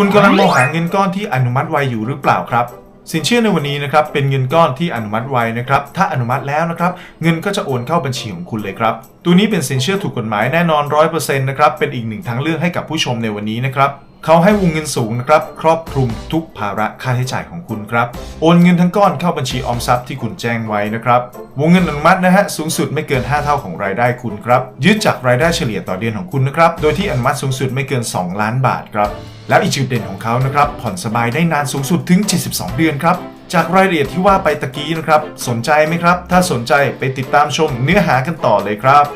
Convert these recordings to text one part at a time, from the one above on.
คุณกำลังมองหาเงินก้อนที่อนุมัติไวอยู่หรือเปล่าครับ สินเชื่อในวันนี้นะครับเป็นเงินก้อนที่อนุมัติไวนะครับ ถ้าอนุมัติแล้วนะครับ เงินก็จะโอนเข้าบัญชีของคุณเลยครับ ตัวนี้เป็นสินเชื่อถูกกฎหมายแน่นอน100%นะครับเป็นอีกหนึ่งทางเลือกให้กับผู้ชมในวันนี้นะครับ เขาให้วงเงินสูงนะครับ ครอบคลุมทุกภาระค่าใช้จ่ายของคุณครับ โอนเงินทั้งก้อนเข้าบัญชีออมทรัพย์ที่คุณแจ้งไว้นะครับ วงเงินอนุมัตินะฮะสูงสุดไม่เกิน 5 เท่าของรายได้คุณครับยึดจากรายได้เฉลี่ยต่อเดือนของคุณนะครับ โดยที่อนุมัติสูงสุดไม่เกิน 2 ล้านบาทครับแล้วอีกจุดเด่นของเขานะครับผ่อนสบายได้นานสูงสุดถึง 72 เดือนครับจากรายละเอียดที่ว่าไปตะกี้นะครับ สนใจไหมครับ ถ้าสนใจไปติดตามชมเนื้อหากันต่อเลยครับ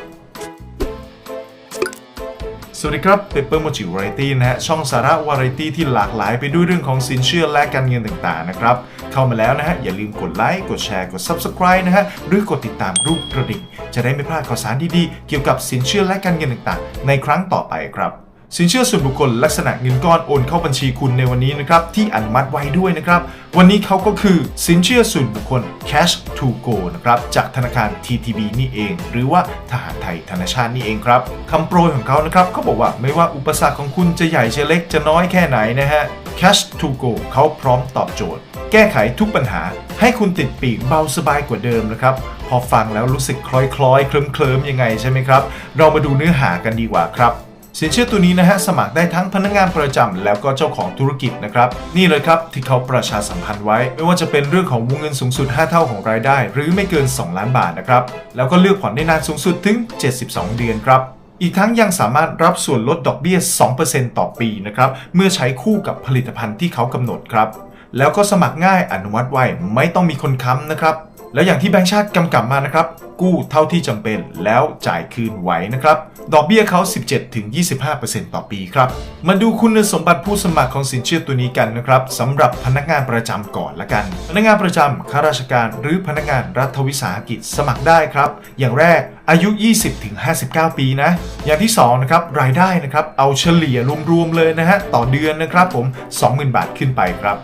สวัสดีครับ Paper Mochi Variety นะฮะ ช่องสาระวาไรตี้ที่หลากหลายไปด้วยเรื่องของสินเชื่อและการเงินต่างๆนะครับ เข้ามาแล้วนะฮะ อย่าลืมกดไลค์กดแชร์กด Subscribe นะฮะ หรือกดติดตามรูปกระดิ่ง จะได้ไม่พลาดข่าวสารดีๆ เกี่ยวกับสินเชื่อและการเงินต่างๆ ในครั้งต่อไปครับ สินเชื่อส่วนบุคคลลักษณะเงินก้อนโอนเข้าบัญชีคุณในวันนี้นะครับที่อนุมัติไว้ด้วยนะครับ วันนี้เขาก็คือสินเชื่อส่วนบุคคล Cash to Go นะครับจากธนาคาร TTB นี่เอง หรือว่าทหารไทยธนาชาตินี่เองครับคำโปรยของเขานะครับเขาบอกว่าไม่ว่าอุปสรรคของคุณจะใหญ่จะเล็กจะน้อยแค่ไหนนะฮะ Cash to Go เขาพร้อมตอบโจทย์ แก้ไขทุกปัญหา ให้คุณติดปีกเบาสบายกว่าเดิมนะครับพอฟังแล้วรู้สึกคล้อยๆ เคลิ้มๆยังไงใช่ไหมครับ เรามาดูเนื้อหากันดีกว่าครับ สินเชื่อตัวนี้นะฮะสมัครได้ทั้งพนักงานประจำแล้วก็เจ้าของธุรกิจนะครับ นี่เลยครับที่เขาประชาสัมพันธ์ไว้ ไม่ว่าจะเป็นเรื่องของวงเงินสูงสุด 5 เท่าของรายได้ หรือไม่เกิน 2 ล้านบาทนะครับ แล้วก็เลือกผ่อนได้นานสูงสุดถึง 72 เดือนครับอีกทั้งยังสามารถรับส่วนลดดอกเบี้ย 2%ต่อปีนะครับ เมื่อใช้คู่กับผลิตภัณฑ์ที่เขากำหนดครับ แล้วก็สมัครง่ายอนุมัติไวไม่ต้องมีคนค้ำนะครับ แล้วอย่างที่แบงก์ชาติกำกับมานะครับ กู้เท่าที่จำเป็นแล้วจ่ายคืนไหวนะครับ ดอกเบี้ยเขา 17-25%ต่อปีครับ มาดูคุณสมบัติผู้สมัครของสินเชื่อตัวนี้กันนะครับสำหรับพนักงานประจำก่อนละกัน พนักงานประจำข้าราชการ หรือพนักงานรัฐวิสาหกิจสมัครได้ครับ อย่างแรกอายุ 20-59 ปีนะ อย่างที่2นะครับรายได้นะครับเอาเฉลี่ยรวมๆเลยนะฮะต่อเดือนนะครับผม 20,000 บาทขึ้นไปครับ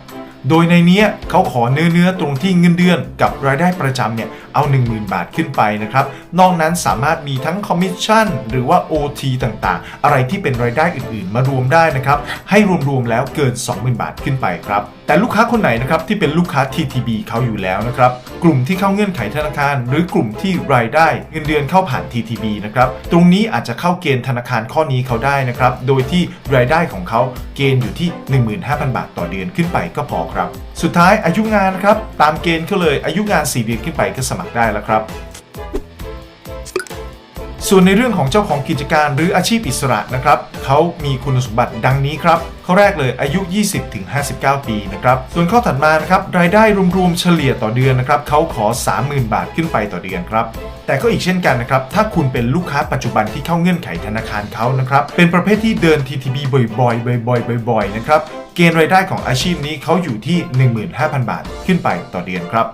โดยในนี้เขาขอเนื้อเนื้อๆตรงที่เงินเดือนกับรายได้ประจำเนี่ยเอา 10,000 บาทขึ้นไปนะครับ นอกนั้นสามารถมีทั้งคอมมิชชั่นหรือว่า OT ต่างๆ อะไรที่เป็นรายได้อื่นๆ มารวมได้นะครับ ให้รวมๆแล้วเกิน 20,000 บาทขึ้นไปครับ แต่ลูกค้าคนไหนนะครับที่เป็นลูกค้า TTB เขาอยู่แล้วนะครับ กลุ่มที่เข้าเงื่อนไขธนาคาร หรือกลุ่มที่รายได้เงินเดือนเข้าผ่าน TTB นะครับ ตรงนี้อาจจะเข้าเกณฑ์ธนาคารข้อนี้เขาได้นะครับ โดยที่รายได้ของเขาเกณฑ์อยู่ที่ 15,000 บาทต่อเดือนขึ้นไปก็พอครับ สุดท้ายอายุงานนะครับตามเกณฑ์เขาเลยอายุงาน 4 เดือนขึ้นไปก็สมัครได้แล้วครับ ส่วนในเรื่องของเจ้าของกิจการหรืออาชีพอิสระนะครับเขามีคุณสมบัติดังนี้ครับข้อแรกเลยอายุ 20-59 ปีนะครับ ส่วนข้อถัดมานะครับรายได้รวมๆเฉลี่ยต่อเดือนนะครับเขาขอ 30,000 บาทขึ้นไปต่อเดือนครับแต่ก็อีกเช่นกันนะครับ ถ้าคุณเป็นลูกค้าปัจจุบันที่เข้าเงื่อนไขธนาคารเขานะครับ เป็นประเภทที่เดิน TTB บ่อยๆ บ่อยๆ บ่อยๆ นะครับ เกณฑ์รายได้ของอาชีพนี้เขาอยู่ที่ 15,000 บาทขึ้นไปต่อเดือนครับ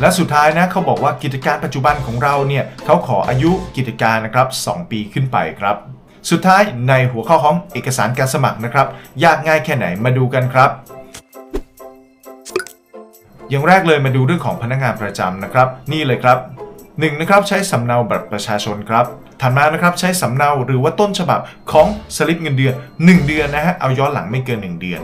และสุดท้ายนะเขาบอกว่ากิจการปัจจุบันของเราเนี่ยเขาขออายุกิจการนะครับ2ปีขึ้นไปครับ สุดท้ายในหัวข้อของเอกสารการสมัครนะครับ ยากง่ายแค่ไหนมาดูกันครับอย่างแรกเลยมาดูเรื่องของพนักงานประจำนะครับ นี่เลยครับ 1. นะครับใช้สำเนาบัตรประชาชนครับถัดมานะครับใช้สำเนาหรือว่าต้นฉบับของสลิปเงินเดือน 1 เดือนนะฮะเอาย้อนหลังไม่เกิน 1 เดือน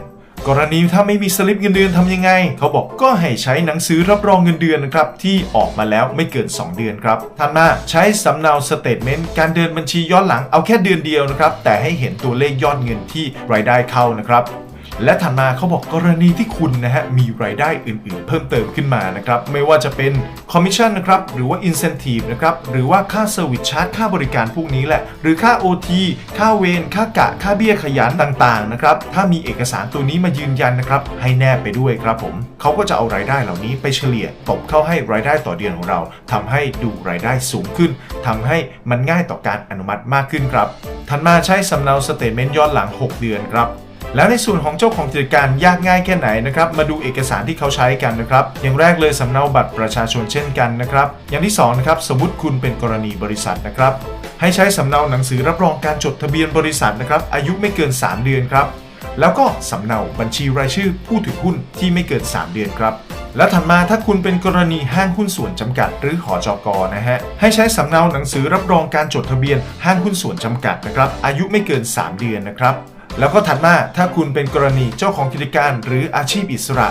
กรณีถ้าไม่มีสลิปเงินเดือนทำยังไง เขาบอกก็ให้ใช้หนังสือรับรองเงินเดือนนะครับที่ออกมาแล้วไม่เกิน 2 เดือนครับถัดมาใช้สำเนาสเตทเมนต์การเดินบัญชีย้อนหลังเอาแค่เดือนเดียวนะครับแต่ให้เห็นตัวเลขยอดเงินที่รายได้เข้านะครับ และถัดมาเขาบอกกรณีที่คุณนะฮะมีรายได้อื่นๆ เพิ่มเติมขึ้นมานะครับไม่ว่าจะเป็นคอมมิชชั่นนะครับหรือว่า Incentive นะครับหรือว่าค่าเซอร์วิสชาร์จค่าบริการพวกนี้แหละ หรือค่า OT ค่าเวรค่ากะ ค่าเบี้ยขยันต่างๆนะครับถ้ามีเอกสารตัวนี้มายืนยันนะครับให้แนบไปด้วยครับผมเขาก็จะเอารายได้เหล่านี้ไปเฉลี่ยตบเข้าให้รายได้ต่อเดือนของเราทำให้ดูรายได้สูงขึ้นทำให้มันง่ายต่อการอนุมัติมากขึ้นครับถัดมาใช้สำเนาสเตทเมนต์ย้อนหลัง 6 เดือนครับ แล้วในส่วนของเจ้าของกิจการยากง่ายแค่ไหนนะครับ มาดูเอกสารที่เขาใช้กันนะครับ อย่างแรกเลยสำเนาบัตรประชาชนเช่นกันนะครับ อย่างที่2นะครับสมมติคุณเป็นกรณีบริษัทนะครับ ให้ใช้สำเนาหนังสือรับรองการจดทะเบียนบริษัทนะครับ อายุไม่เกิน 3 เดือนครับ แล้วก็สำเนาบัญชีรายชื่อผู้ถือหุ้นที่ไม่เกิน 3 เดือนครับแล้วถัดมาถ้าคุณเป็นกรณีห้างหุ้นส่วนจำกัด หรือหอจกนะฮะ ให้ใช้สำเนาหนังสือรับรองการจดทะเบียนห้างหุ้นส่วนจำกัดนะครับ อายุไม่เกิน 3 เดือนนะครับ แล้วก็ถัดมาถ้าคุณเป็นกรณีเจ้าของกิจการหรืออาชีพอิสระ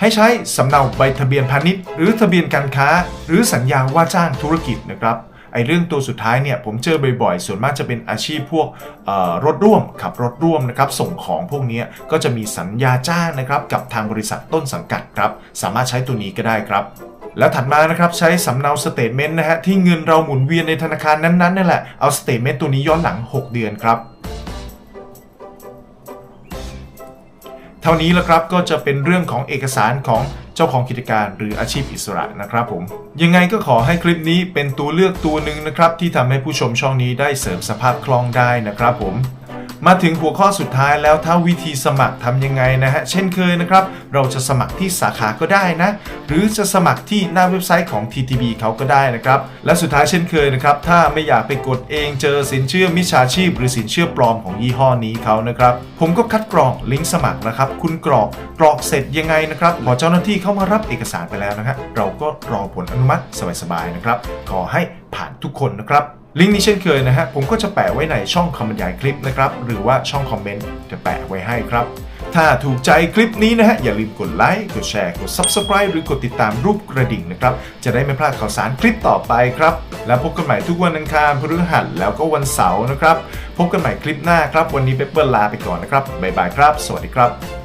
ให้ใช้สำเนาใบทะเบียนพาณิชย์ หรือทะเบียนการค้า หรือสัญญาว่าจ้างธุรกิจนะครับไอเรื่องตัวสุดท้ายเนี่ยผมเจอบ่อยๆ ส่วนมากจะเป็นอาชีพพวกรถร่วมขับรถร่วมนะครับส่งของพวกนี้ก็จะมีสัญญาจ้างนะครับกับทางบริษัทต้นสังกัดครับสามารถใช้ตัวนี้ก็ได้ครับ แล้วถัดมานะครับใช้สำเนาสเตทเมนต์นะฮะที่เงินเราหมุนเวียนในธนาคารนั้นๆนั่นแหละเอาสเตทเมนต์ตัวนี้ย้อนหลัง 6 เดือนครับ เท่านี้แล้วครับก็จะเป็นเรื่องของเอกสารของเจ้าของกิจการหรืออาชีพอิสระนะครับผม ยังไงก็ขอให้คลิปนี้เป็นตัวเลือกตัวหนึ่งนะครับที่ทำให้ผู้ชมช่องนี้ได้เสริมสภาพคล่องได้นะครับผม มาถึงหัวข้อสุดท้ายแล้วถ้าวิธีสมัครทำยังไงนะฮะ เช่นเคยนะครับ เราจะสมัครที่สาขาก็ได้นะ หรือจะสมัครที่หน้าเว็บไซต์ของ TTB เขาก็ได้นะครับ และสุดท้ายเช่นเคยนะครับ ถ้าไม่อยากไปกดเองเจอสินเชื่อมิจฉาชีพ หรือสินเชื่อปลอมของยี่ห้อนี้เขานะครับ ผมก็คัดกรอกลิงก์สมัครนะครับ คุณกรอกกรอกเสร็จยังไงนะครับพอเจ้าหน้าที่เข้ามารับเอกสารไปแล้วนะฮะเราก็รอผลอนุมัติสบายๆนะครับขอให้ผ่านทุกคนนะครับ ลิงก์นี้เช่นเคยนะฮะ ผมก็จะแปะไว้ในช่องคำบรรยายคลิปนะครับ หรือว่าช่องคอมเมนต์จะแปะไว้ให้ครับ ถ้าถูกใจคลิปนี้นะฮะ อย่าลืมกดไลค์กดแชร์กด Subscribe หรือกดติดตามรูปกระดิ่งนะครับ จะได้ไม่พลาดข่าวสารคลิปต่อไปครับ แล้วพบกันใหม่ทุกวันอังคารพฤหัสแล้วก็วันเสาร์นะครับ พบกันใหม่คลิปหน้าครับ วันนี้เปเปอร์ลาไปก่อนนะครับบ๊ายบายครับ สวัสดีครับ